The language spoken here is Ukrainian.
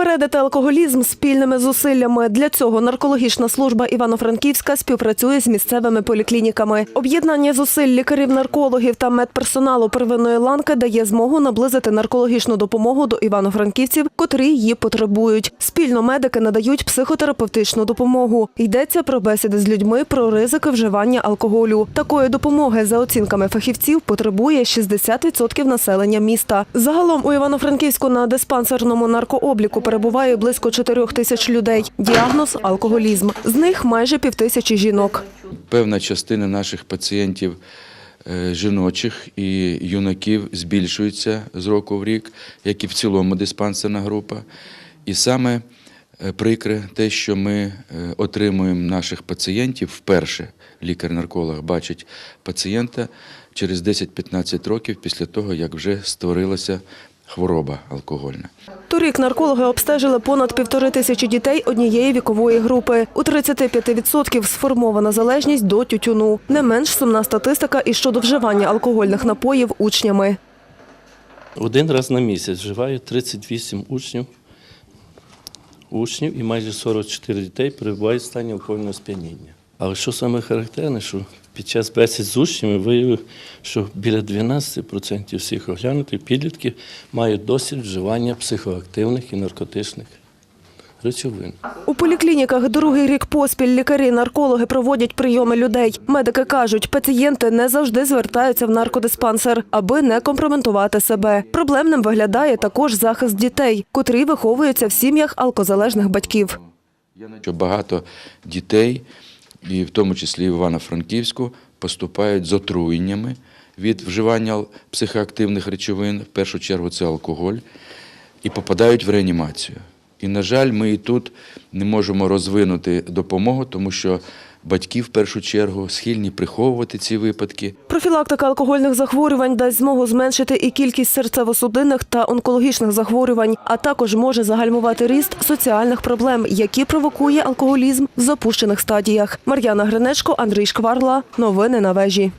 Попередити алкоголізм спільними зусиллями. Для цього наркологічна служба Івано-Франківська співпрацює з місцевими поліклініками. Об'єднання зусиль лікарів-наркологів та медперсоналу первинної ланки дає змогу наблизити наркологічну допомогу до івано-франківців, котрі її потребують. Спільно медики надають психотерапевтичну допомогу. Йдеться про бесіди з людьми про ризики вживання алкоголю. Такої допомоги, за оцінками фахівців, потребує 60% населення міста. Загалом у Івано-Франківську на диспансерному наркообліку перебуває близько 4 тисяч людей. Діагноз алкоголізм. З них майже півтисячі жінок. Певна частина наших пацієнтів е, жіночих і юнаків збільшується з року в рік, як і в цілому диспансерна група. І саме е, прикре те, що ми е, отримуємо наших пацієнтів вперше. Лікар-нарколог бачить пацієнта через 10-15 років після того, як вже створилася хвороба алкогольна. Торік наркологи обстежили понад півтори тисячі дітей однієї вікової групи. У 35% сформована залежність до тютюну. Не менш сумна статистика і щодо вживання алкогольних напоїв учнями. Один раз на місяць вживаю 38 учнів, учнів і майже 44 дітей перебувають в стані алкогольного сп'яніння. Але що саме характерне, що під час бесід з учнями виявив, що біля 12% всіх оглянутих підлітків мають досвід вживання психоактивних і наркотичних речовин. У поліклініках другий рік поспіль лікарі-наркологи проводять прийоми людей. Медики кажуть, пацієнти не завжди звертаються в наркодиспансер, аби не компрометувати себе. Проблемним виглядає також захист дітей, котрі виховуються в сім'ях алкозалежних батьків. що багато дітей, і в тому числі в Івано-Франківську, поступають з отруєннями від вживання психоактивних речовин, в першу чергу це алкоголь, і попадають в реанімацію. І, на жаль, ми і тут не можемо розвинути допомогу, тому що батьки в першу чергу схильні приховувати ці випадки. Профілактика алкогольних захворювань дасть змогу зменшити і кількість серцево-судинних та онкологічних захворювань, а також може загальмувати ріст соціальних проблем, які провокує алкоголізм в запущених стадіях. Мар'яна Гринечко, Андрій Шкварла. Новини на вежі.